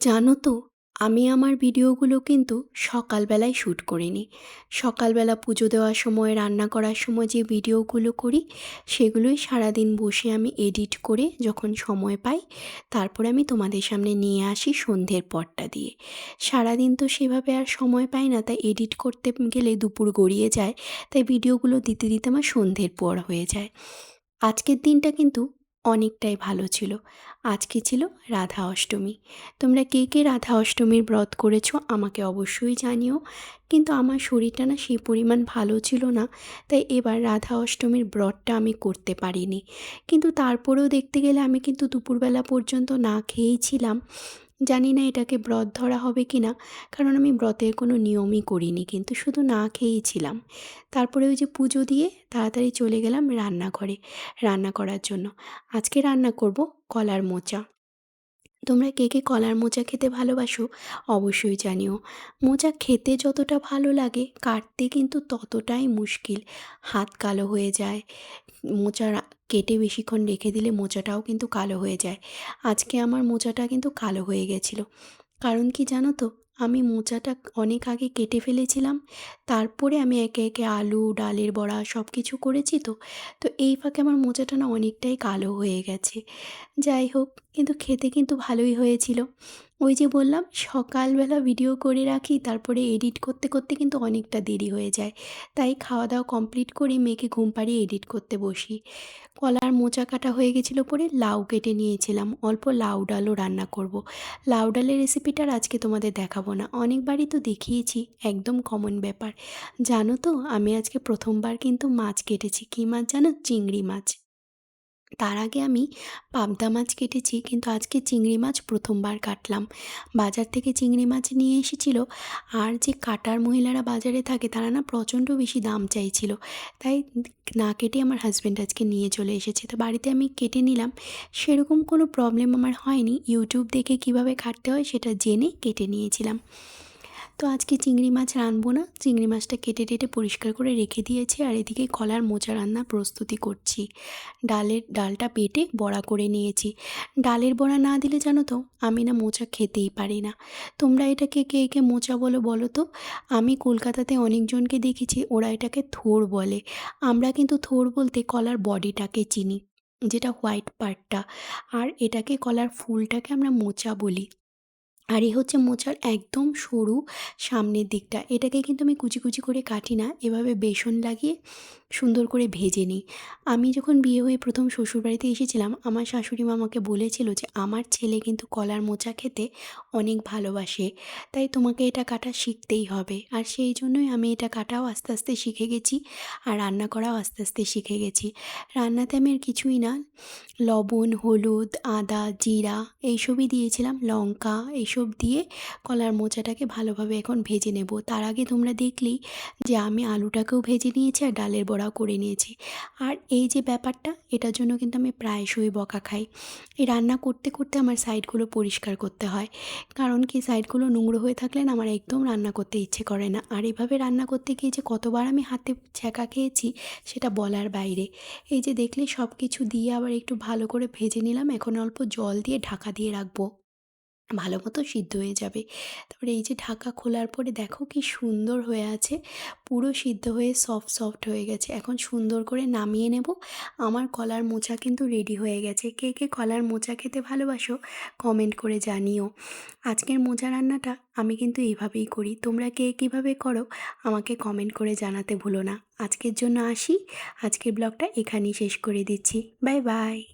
জানো তো, আমি আমার ভিডিওগুলো কিন্তু সকালবেলায় শ্যুট করে নিই সকালবেলা পুজো দেওয়ার সময়, রান্না করার সময় যে ভিডিওগুলো করি, সেগুলোই সারাদিন বসে আমি এডিট করে যখন সময় পাই, তারপরে আমি তোমাদের সামনে নিয়ে আসি সন্ধ্যের পরটা দিয়ে। সারাদিন তো সেভাবে আর সময় পাই না, তাই এডিট করতে গেলে দুপুর গড়িয়ে যায়, তাই ভিডিওগুলো দিতে দিতে আমার সন্ধ্যের পর হয়ে যায়। আজকের দিনটা কিন্তু অনেকটাই ভালো ছিল। আজকে ছিল? রাধা অষ্টমী। তোমরা কে কে রাধা অষ্টমীর ব্রত করেছ আমাকে অবশ্যই জানিও। কিন্তু আমার শরীরটা না সেই পরিমাণ ভালো ছিল না, তাই এবার রাধা অষ্টমীর ব্রতটা আমি করতে পারিনি। কিন্তু তারপরেও দেখতে গেলে আমি কিন্তু দুপুরবেলা পর্যন্ত না খেয়েই ছিলাম। জানি না এটাকে ব্রত ধরা হবে কি না, কারণ আমি ব্রতের কোনো নিয়মই করিনি, কিন্তু শুধু না খেয়েই ছিলাম। তারপরে ওই যে পুজো দিয়ে তাড়াতাড়ি চলে গেলাম রান্নাঘরে, রান্না করার জন্য। আজকে রান্না করব কলার মোচা। তোমরা কে কে কলার মোচা খেতে ভালোবাসো অবশ্যই জানিও। মোচা খেতে যতটা ভালো লাগে, কাটতে কিন্তু ততটাই মুশকিল, হাত কালো হয়ে যায়। মোচা কেটে বেশিক্ষণ রেখে দিলে মোচাটাও কিন্তু কালো হয়ে যায়। আজকে আমার মোচাটা কিন্তু কালো হয়ে গেছিল। কারণ কি জানো তো? আমি মোচাটা অনেক আগে কেটে ফেলেছিলাম। তারপরে আমি একে একে আলু, ডালের বড়া সব কিছু করেছি তো। তো এই ফাঁকে আমার মোচাটা না অনেকটাই কালো হয়ে গেছে। যাই হোক কিন্তু খেতে কিন্তু ভালোই হয়েছিল। ওই যে বললাম, সকালবেলা ভিডিও করে রাখি, তারপরে এডিট করতে করতে কিন্তু অনেকটা দেরি হয়ে যায়। তাই খাওয়া দাওয়া কমপ্লিট করে মেয়েকে ঘুম পাড়িয়ে এডিট করতে বসি। কলার মোচা কাটা হয়ে গেছিল পরে লাউ কেটে নিয়েছিলাম। অল্প লাউ ডালও রান্না করব। লাউ ডালের রেসিপিটার আজকে তোমাদের দেখাবো না। অনেকবারই তো দেখিয়েছি, একদম কমন ব্যাপার। জানো তো, আমি আজকে প্রথমবার কিন্তু মাছ কেটেছি। কী মাছ জানো? চিংড়ি মাছ। তার আগে আমি পাবদা মাছ কেটেছি, কিন্তু আজকে চিংড়ি মাছ প্রথমবার কাটলাম। বাজার থেকে চিংড়ি মাছ নিয়ে এসেছিল, আর যে কাটার মহিলারা বাজারে থাকে, তারা না প্রচণ্ড বেশি দাম চাইছিল। তাই না কেটে আমার হাজব্যান্ড আজকে নিয়ে চলে এসেছে। তো বাড়িতে আমি কেটে নিলাম। সেরকম কোনো প্রবলেম আমার হয়নি। ইউটিউব দেখে কীভাবে কাটতে হয় সেটা জেনে কেটে নিয়েছিলাম। তো আজকে চিংড়ি মাছ রানবো না। চিংড়ি মাছটা কেটে টেটে পরিষ্কার করে রেখে দিয়েছি আর এদিকে কলার মোচা রান্না প্রস্তুতি করছি। ডালের ডালটা পেটে বড়া করে নিয়েছি। ডালের বড়া না দিলে জানো তো, আমি না মোচা খেতেই পারি না। তোমরা এটাকে কে কে মোচা বলো বলো তো? আমি কলকাতাতে অনেকজনকে দেখেছি, ওরা এটাকে থোর বলে। আমরা কিন্তু থোর বলতে কলার বডিটাকে চিনি, যেটা হোয়াইট পার্টটা। আর এটাকে কলার ফুলটাকে আমরা মোচা বলি। আর এই হচ্ছে মোচার একদম সরু সামনের দিকটা। এটাকে কিন্তু আমি কুচি কুচি করে কাটি না, এভাবে বেসন লাগিয়ে সুন্দর করে ভেজে নিই। আমি যখন বিয়ে হয়ে প্রথম শ্বশুরবাড়িতে এসেছিলাম, আমার শাশুড়ি মা আমাকে বলেছিল যে, আমার ছেলে কিন্তু কলার মোচা খেতে অনেক ভালোবাসে, তাই তোমাকে এটা কাটা শিখতেই হবে। আর সেই জন্যই আমি এটা কাটাও আস্তে আস্তে শিখে গেছি আর রান্না করাও আস্তে আস্তে শিখে গেছি। রান্নাতে আমি আর কিছুই না। লবণ, হলুদ, আদা, জিরা, এইসবই দিয়েছিলাম, লঙ্কা, এইসব দিয়ে কলার মোচাটাকে ভালোভাবে এখন ভেজে নেব। তার আগে তোমরা দেখলেই যে আমি আলুটাকেও ভেজে নিয়েছি আর ডালের বড়া করে নিয়েছি। আর এই যে ব্যাপারটা, এটার জন্য কিন্তু আমি প্রায়শই বকা খাই। এই রান্না করতে করতে আমার সাইডগুলো পরিষ্কার করতে হয়। কারণ কি, সাইডগুলো নোংরো হয়ে থাকলে না আমার একদম রান্না করতে ইচ্ছে করে না। আর এভাবে রান্না করতে গিয়ে যে কতবার আমি হাতে ছ্যাঁকা খেয়েছি, সেটা বলার বাইরে। এই যে দেখলে সব কিছু দিয়ে আবার একটু ভালো করে ভেজে নিলাম। এখন অল্প জল দিয়ে ঢাকা দিয়ে রাখব। ভালো মতো সিদ্ধ হয়ে যাবে। তারপরে এই যে ঢাকা খোলার পরে দেখো কি সুন্দর হয়ে আছে। পুরো সিদ্ধ হয়ে সফট সফট হয়ে গেছে। এখন সুন্দর করে নামিয়ে নেব। আমার কলার মোচা কিন্তু রেডি হয়ে গেছে। কে কে কলার মোচা খেতে ভালোবাসো কমেন্ট করে জানিও। আজকের মোচা রান্নাটা আমি কিন্তু এইভাবেই করি। তোমরা কে কীভাবে করো আমাকে কমেন্ট করে জানাতে ভুলো না। আজকের জন্য আসি। আজকের ব্লগটা এখানেই শেষ করে দিচ্ছি। Bye bye